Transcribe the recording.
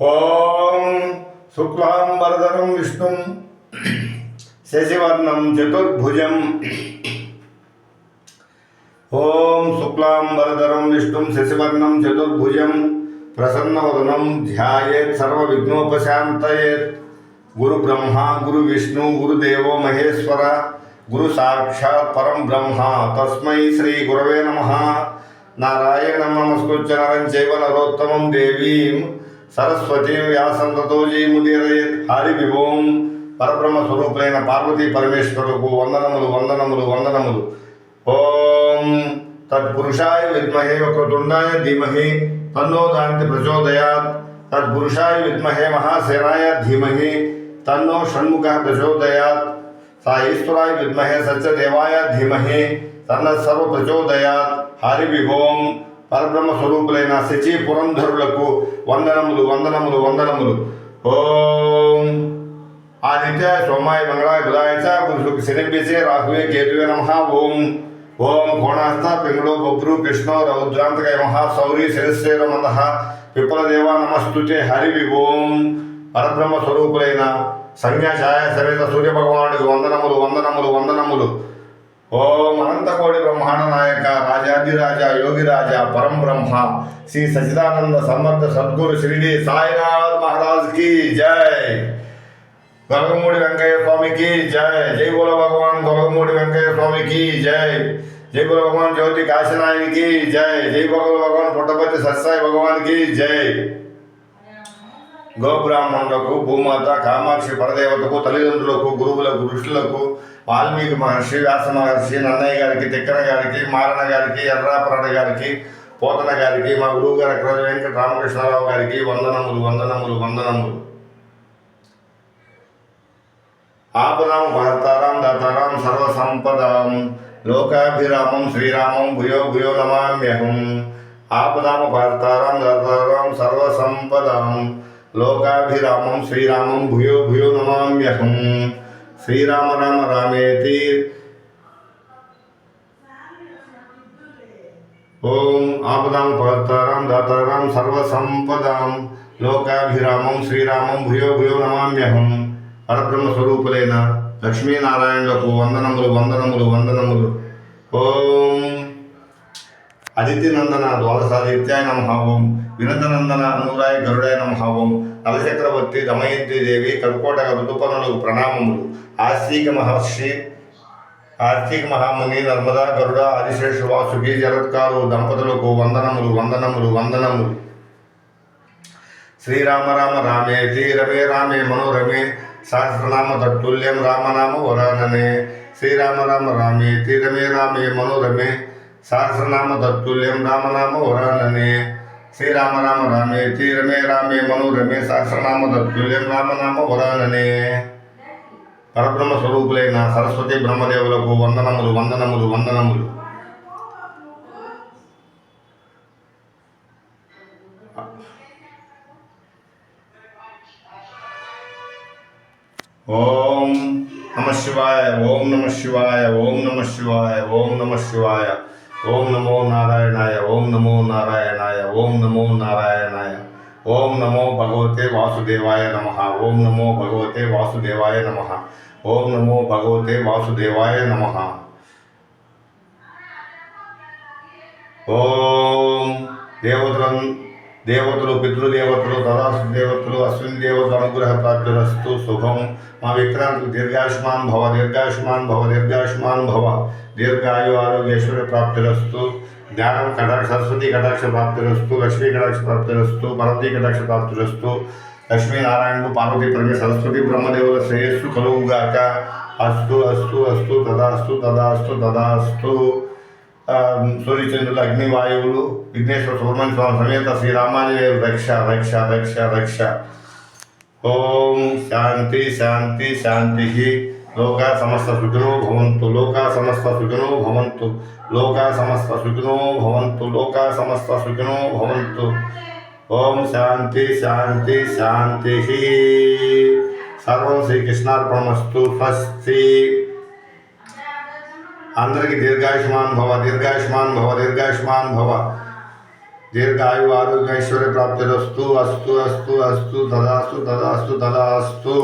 ఓం శుక్లాంబరధరం విష్ణుం శశివర్ణం చతుర్భుజం. ఓం శుక్లాంబరధరం విష్ణుం శశివర్ణం చతుర్భుజం. ప్రసన్నవదనం ధ్యాయేత్ సర్వ విఘ్నోపశాంతయేత్ గురు బ్రహ్మ గురు విష్ణు గురుదేవో మహేశ్వర గురు సాక్షాత్ పరం బ్రహ్మ. తస్మై శ్రీ గురవే నమ. నారాయణం నమస్కృత్య నరం చైవ నరోత్తమం దేవీం సరస్వతీం వ్యాసం తతో జయముదీరయేత్ హరి విభోం పరబ్రహ్మ స్వరూపులైన పార్వతీ పరమేశ్వరులకు వందనములు వందనములు వందనములు ఓం తత్పురుషాయ విద్మహే వక్రతుండాయ ధీమహి తన్నో దాంతి ప్రచోదయాత్ తత్పురుషాయ విద్మహే మహాసేనాయ ధీమహి తన్నో షణ్ముఖ ప్రచోదయాత్ సా ఈశ్వరాయ విద్మహే సత్యదేవాయ ధీమహి తన్న సర్వ ప్రచోదయాత్ హరి విభోం పరబ్రహ్మ స్వరూపులైన శచి పురంధరులకు వందనములు వందనములు వందనములు. ఓం ఆదిత్య సోమాయ మంగళాయ బుధాయ చ గురు శనిభ్యసే రాహువే కేతువే నమ. ఓం ఓం కోణాస్త పింగుడు బొబ్రు కృష్ణ రౌద్రాంతకయ మహా సౌరి శిరస్సేర మంద. దేవా నమస్తుతే హరివి ఓం పరబ్రహ్మ స్వరూపులైన సంజ్ఞా ఛాయ సరేత సూర్య భగవానుడికి వందనములు వందనములు వందనములు. ఓం అనంతకోటి బ్రహ్మాండ నాయక రాజాధిరాజ యోగిరాజ పరం బ్రహ్మ శ్రీ సచిదానంద సమర్థ సద్గురు షిరిడి సాయినాథ్ మహారాజ్ కి జై గొలగమూడి వెంకయ్య స్వామికి జై జై బోల భగవాన్ గొలగమూడి వెంకయ్య స్వామికి జై జై బోల భగవాన్ జ్యోతి కాశీనాయనికి జై జై బోల భగవాన్ పుట్టపతి సత్సాయి భగవాన్కి జై గోబ్రాహ్మణులకు భూమాత కామాక్షి పరదేవతకు తల్లిదండ్రులకు గురువులకు ఋషులకు వాల్మీకి మహర్షి వ్యాస మహర్షి నన్నయ్య గారికి తిక్కన గారికి మారణ గారికి ఎర్రాపరణ గారికి పోతన గారికి మా గురువు గారు అక్కడ వెంకట రామకృష్ణారావు గారికి వందనములు వందనములు వందనములు. ఆపదాం భర్తారాం దాతారాం సర్వసంపదాం లోకాభిరామం శ్రీరామం భూయో భూయో నమామ్యహం. ఆపదామ భర్తారాం దాతారాం సర్వసంపదాం. లోకాభిరామం శ్రీరామం భూయో భూయో నమామ్యహం. శ్రీరామ రామ రామేతి. ఓం ఆపదాం భర్తారాం దాతారాం సర్వసంపదాం. లోకాభిరామం శ్రీరామం భూయో భూయో నమామ్యహం. పరబ్రహ్మ స్వరూపులైన లక్ష్మీనారాయణులకు వందనములు వందనములు వందనములు. ఓం అదితినందన ద్వాదశాదిత్యాయ నమహావం ఓం. వినతనందన అనురాయ గరుడాయ నమహావం ఓం. నవచక్రవర్తి దమయంతి దేవి కర్కోటక ఋతుపనులకు ప్రణామములు. ఆస్తిక మహర్షి ఆస్తిక మహాముని నర్మదా గరుడ ఆదిశేష వాసుకి జరత్కారు దంపతులకు వందనములు వందనములు వందనములు. శ్రీరామ రామ రామేతి రమే రామే మనోరమే సహస్రనామ తత్తుల్యం రామనామ వరాననే. శ్రీరామ రామ రామేతి రమే రామే మనోరమే సహస్రనామ తత్తుల్యం రామనామ వరాననే శ్రీరామ రామ రామే రమే రామే మనోరమే సహస్రనామ తత్తుల్యం రామనామ వరాననే పరబ్రహ్మ స్వరూపులైన సరస్వతి బ్రహ్మదేవులకు వందనములు వందనములు వందనములు. ఓం నమ శివాయ ఓం నమ శివాయ ఓం నమ శివాయ ఓం నమ శివాయ. ओम नमो नारायणाय, ओम नमो नारायणाय, ओम नमो नारायणाय, ओम नमो भगवते वासुदेवाय नमः, ओम नमो भगवते वासुदेवाय नमः, ओम नमो भगवते वासुदेवाय नमः। ओम देवदं దేవతలు పితృదేవతలు తదాసు దేవతలు అశ్విని దేవతల అనుగ్రహ ప్రాప్తిరస్తు శుభం మా విక్రాంతులు దీర్ఘాయుష్మాన్ భవ దీర్ఘాయుష్మాన్ భవ దీర్ఘాయుష్మాన్ భవ దీర్ఘాయు ఆరోగ్యేశ్వర ప్రాప్తిరస్తు జ్ఞానం కటాక్ష సరస్వతి కటాక్ష ప్రాప్తిరస్తు లక్ష్మీ కటాక్ష ప్రాప్తిరస్తు పర్వతీ కటాక్ష ప్రాప్తిరస్తు లక్ష్మీనారాయణుడు పార్వతీ పరమే సరస్వతి బ్రహ్మదేవుల శ్రేయస్సు కలుగుగాక అస్తు అస్తు అస్తు తదాస్తు తదాస్తు తదాస్తు ಸೂರ್ಯಚಂದ್ರದ ಅಗ್ನಿವಾಯುಗಳು ವಿಘ್ನೇಶ್ವರ ಸುಬ್ರಹ್ಮಣ್ಯ ಸ್ವಾಮಿ ಸಮೇತ ಶ್ರೀರಾಮಾಂಜನೇಯ ರಕ್ಷ ರಕ್ಷ ರಕ್ಷ ರಕ್ಷ ಓಂ ಶಾಂತಿ ಶಾಂತಿ ಶಾಂತಿ ಲೋಕ ಸಮಸ್ತ ಸುಖಿನೋ ಭವಂತು ಲೋಕ ಸಮಸ್ತ ಸುಖಿನೋ ಭವಂತು ಲೋಕ ಸಮಸ್ತ ಸುಖಿನೋ ಭವಂತು ಲೋಕ ಸಮಸ್ತ ಸುಖಿನೋ ಭವಂತು ಓಂ ಶಾಂತಿ ಶಾಂತಿ ಶಾಂತಿ ಸರ್ವ ಶ್ರೀಕೃಷ್ಣಾರ್ಪಣಮಸ್ತು ಸ್ವಸ್ತಿ అందరికీ దీర్ఘాయుష్మాన్ భవ దీర్ఘాయుష్మాన్ భవ దీర్ఘాయుష్మాన్ భవ దీర్ఘాయు ఆరోగ్య ఐశ్వర్య ప్రాప్తిరస్తు అస్తు అస్తు అస్తు తదాస్తు తదాస్తు తదాస్తు